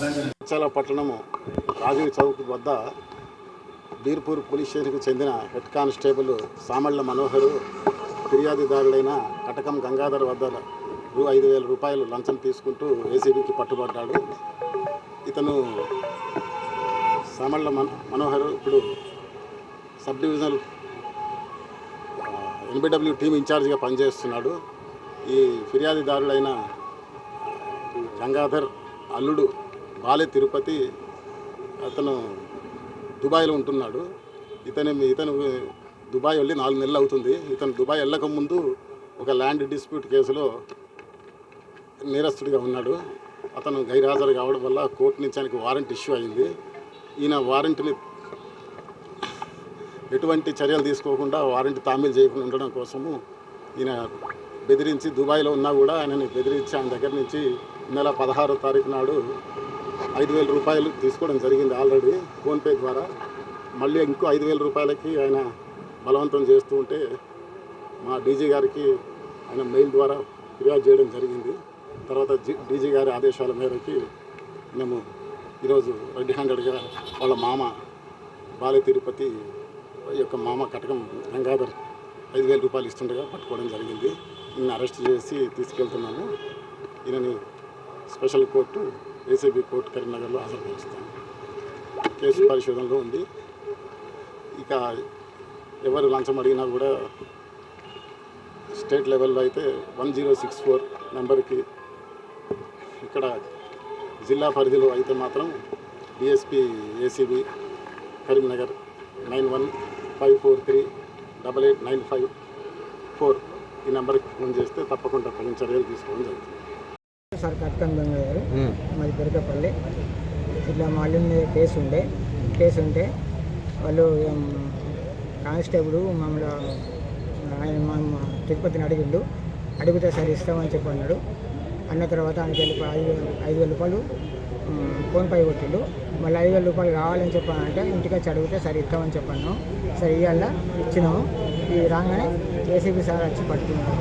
జగిత్యాల పట్టణము రాజీవ్ చౌక్ వద్ద బీర్పూర్ పోలీస్ స్టేషన్కి చెందిన హెడ్ కానిస్టేబుల్ సామళ్ళ మనోహరు ఫిర్యాదుదారుడైన కటకం గంగాధర్ వద్ద రూ ఐదు వేల రూపాయలు లంచం తీసుకుంటూ ఏసీబీకి పట్టుబడ్డాడు. ఇతను సామళ్ళ మన మనోహర్ ఇప్పుడు సబ్ డివిజనల్ ఎన్బిడబ్ల్యూ టీం ఇన్ఛార్జిగా పనిచేస్తున్నాడు. ఈ ఫిర్యాదుదారుడైన గంగాధర్ అల్లుడు బాలె తిరుపతి అతను దుబాయ్లో ఉంటున్నాడు. ఇతను ఇతను దుబాయ్ వెళ్ళి నాలుగు నెలలు అవుతుంది. ఇతను దుబాయ్ వెళ్ళక ముందు ఒక ల్యాండ్ డిస్ప్యూట్ కేసులో నేరస్తుడిగా ఉన్నాడు. అతను గైర్హాజరు కావడం వల్ల కోర్టు నుంచి ఆయనకు వారెంట్ ఇష్యూ అయింది. ఈయన వారెంట్ని ఎటువంటి చర్యలు తీసుకోకుండా వారెంట్ తామీలు చేయకుండా ఉండడం కోసము ఈయన బెదిరించి దుబాయ్లో ఉన్నా కూడా ఆయనని బెదిరించి ఆయన దగ్గర నుంచి నెల పదహారో తారీఖు నాడు ఐదు వేల రూపాయలు తీసుకోవడం జరిగింది ఆల్రెడీ ఫోన్పే ద్వారా. మళ్ళీ ఇంకో ఐదు వేల రూపాయలకి ఆయన బలవంతం చేస్తూ ఉంటే మా డీజీ గారికి ఆయన మెయిల్ ద్వారా ఫిర్యాదు చేయడం జరిగింది. తర్వాత డీజీ గారి ఆదేశాల మేరకి మేము ఈరోజు రెడ్ హ్యాండెడ్గా వాళ్ళ మామ బాలి తిరుపతి యొక్క మామ కటకం గంగాధర్ ఐదు వేల రూపాయలు ఇస్తుండగా పట్టుకోవడం జరిగింది. ఈయన అరెస్ట్ చేసి తీసుకెళ్తున్నాము. ఈయనని స్పెషల్ కోర్టు ఏసీబీ కోర్టు కరీంనగర్లో హాజరుపరుస్తాము కేసు పరిశోధనలో ఉంది. ఇక ఎవరు లంచం అడిగినా కూడా స్టేట్ లెవెల్లో అయితే వన్ జీరో సిక్స్ ఫోర్ నెంబర్కి ఇక్కడ జిల్లా పరిధిలో అయితే మాత్రం DSP ACB Karimnagar nine one five four three double eight nine five four ఈ నెంబర్కి ఫోన్ చేస్తే తప్పకుండా తగిన చర్యలు తీసుకోవడం జరుగుతుంది. సార్ కట్కన్ గంగ గారు మాది పెరకపల్లి. ఇట్లా మా అల్లుడి మీద కేసు ఉండే. కేసు ఉంటే వాళ్ళు కానిస్టేబుల్ మమ్మల్ని ఆయన మా తిరుపతిని అడిగిండు. అడిగితే సరే ఇస్తామని చెప్పి అన్నాడు. అన్న తర్వాత ఆయనకి వెళ్ళి ఐదు ఐదు వేల రూపాయలు ఫోన్పే కొట్టిండు. మళ్ళీ ఐదు వేల రూపాయలు కావాలని చెప్పానంటే ఇంటికి వచ్చి అడిగితే సరే ఇస్తామని చెప్పాను సరే ఇవాళ ఇచ్చినాము ఇది రాగానే ఏసీబీ సార్ వచ్చి పట్టుకున్నాడు